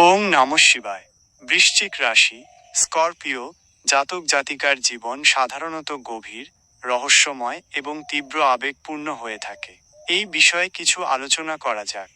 ওং নম শিবায়। বৃশ্চিক রাশি, স্করপিও, জাতক জাতিকার জীবন সাধারণত গভীর, রহস্যময় এবং তীব্র আবেগপূর্ণ হয়ে থাকে। এই বিষয়ে কিছু আলোচনা করা যাক।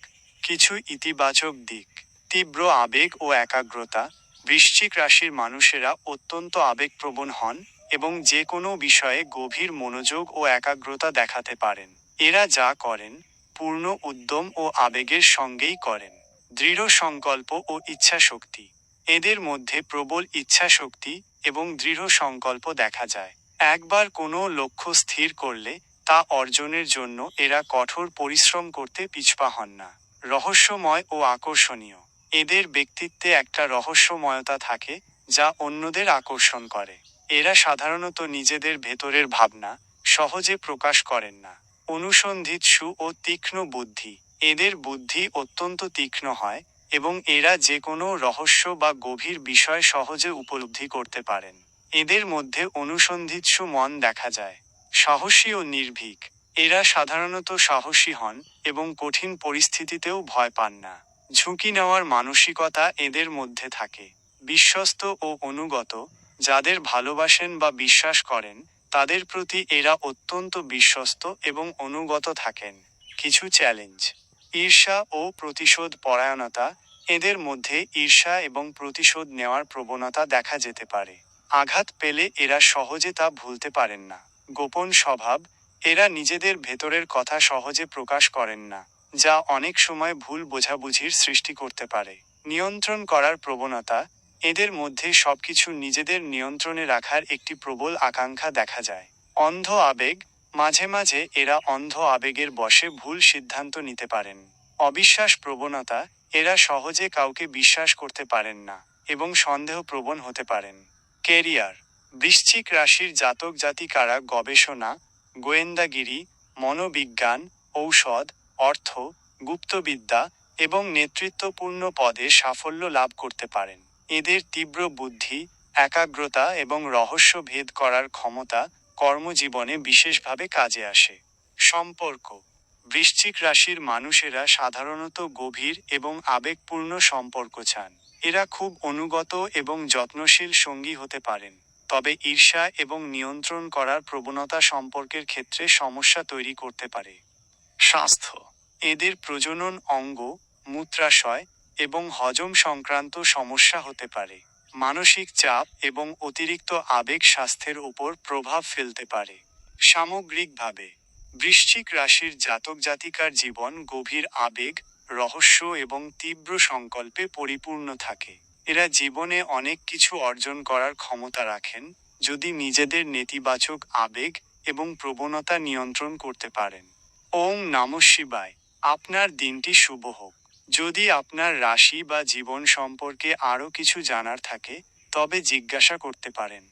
কিছু ইতিবাচক দিক। তীব্র আবেগ ও একাগ্রতা। বৃশ্চিক রাশির মানুষেরা অত্যন্ত আবেগপ্রবণ হন এবং যে কোনো বিষয়ে গভীর মনোযোগ ও একাগ্রতা দেখাতে পারেন। এরা যা করেন, পূর্ণ উদ্যম ও আবেগের সঙ্গেই করেন। দৃঢ় সংকল্প ও ইচ্ছাশক্তি। এদের মধ্যে প্রবল ইচ্ছাশক্তি এবং দৃঢ় সংকল্প দেখা যায়। একবার কোনো লক্ষ্য স্থির করলে তা অর্জনের জন্য এরা কঠোর পরিশ্রম করতে পিছপা হন না। রহস্যময় ও আকর্ষণীয়। এদের ব্যক্তিত্বে একটা রহস্যময়তা থাকে যা অন্যদের আকর্ষণ করে। এরা সাধারণত নিজেদের ভেতরের ভাবনা সহজে প্রকাশ করেন না। অনুসন্ধিৎসু ও তীক্ষ্ণ বুদ্ধি। এদের বুদ্ধি অত্যন্ত তীক্ষ্ণ হয় এবং এরা যে কোনো রহস্য বা গভীর বিষয় সহজে উপলব্ধি করতে পারেন। এদের মধ্যে অনুসন্ধিৎসু মন দেখা যায়, সাহসী ও নির্ভীক। এরা সাধারণত সাহসী হন এবং কঠিন পরিস্থিতিতেও ভয় পান না। ঝুঁকি নেওয়ার মানসিকতা এদের মধ্যে থাকে। বিশ্বস্ত ও অনুগত, যাদের ভালোবাসেন বা বিশ্বাস করেন, তাদের প্রতি এরা অত্যন্ত বিশ্বস্ত এবং অনুগত থাকেন। কিছু চ্যালেঞ্জ ঈর্ষা ও প্রতিশোধ পরায়ণতা এদের মধ্যে ঈর্ষা এবং প্রতিশোধ নেওয়ার প্রবণতা দেখা যেতে পারে। আঘাত পেলে এরা সহজে তা ভুলতে পারেন না। গোপন স্বভাব, এরা নিজেদের ভেতরের কথা সহজে প্রকাশ করেন না, যা অনেক সময় ভুল বোঝাবুঝির সৃষ্টি করতে পারে। নিয়ন্ত্রণ করার প্রবণতা, এদের মধ্যে সবকিছু নিজেদের নিয়ন্ত্রণে রাখার একটি প্রবল আকাঙ্ক্ষা দেখা যায়। অন্ধ আবেগ মাঝে মাঝে এরা অন্ধ আবেগের বশে ভুল সিদ্ধান্ত নিতে পারেন। অবিশ্বাস প্রবণতা, এরা সহজে কাউকে বিশ্বাস করতে পারেন না এবং সন্দেহ প্রবণ হতে পারেন। কেরিয়ার, বৃশ্চিক রাশির জাতক জাতিকারা গবেষণা, গোয়েন্দাগিরি, মনোবিজ্ঞান, ঔষধ, অর্থ, গুপ্তবিদ্যা এবং নেতৃত্বপূর্ণ পদে সাফল্য লাভ করতে পারেন। এদের তীব্র বুদ্ধি, একাগ্রতা এবং রহস্য ভেদ করার ক্ষমতা কর্মজীবনে বিশেষভাবে কাজে আসে। সম্পর্ক বৃশ্চিক রাশির মানুষেরা সাধারণত গভীর এবং আবেগপূর্ণ সম্পর্ক চান। এরা খুব অনুগত এবং যত্নশীল সঙ্গী হতে পারেন। তবে ঈর্ষা এবং নিয়ন্ত্রণ করার প্রবণতা সম্পর্কের ক্ষেত্রে সমস্যা তৈরি করতে পারে। স্বাস্থ্য এদের প্রজনন অঙ্গ, মূত্রাশয় এবং হজম সংক্রান্ত সমস্যা হতে পারে। মানসিক চাপ এবং অতিরিক্ত আবেগ স্বাস্থ্যের উপর প্রভাব ফেলতে পারে। সামগ্রিকভাবে, বৃশ্চিক রাশির জাতক জাতিকার জীবন গভীর আবেগ, রহস্য এবং তীব্র সংকল্পে পরিপূর্ণ থাকে। এরা জীবনে অনেক কিছু অর্জন করার ক্ষমতা রাখেন, যদি নিজেদের নেতিবাচক আবেগ এবং প্রবণতা নিয়ন্ত্রণ করতে পারেন। ওং নম শিবায়। আপনার দিনটি শুভ হোক। যদি আপনার রাশি বা জীবন সম্পর্কে আরও কিছু জানার থাকে তবে জিজ্ঞাসা করতে পারেন।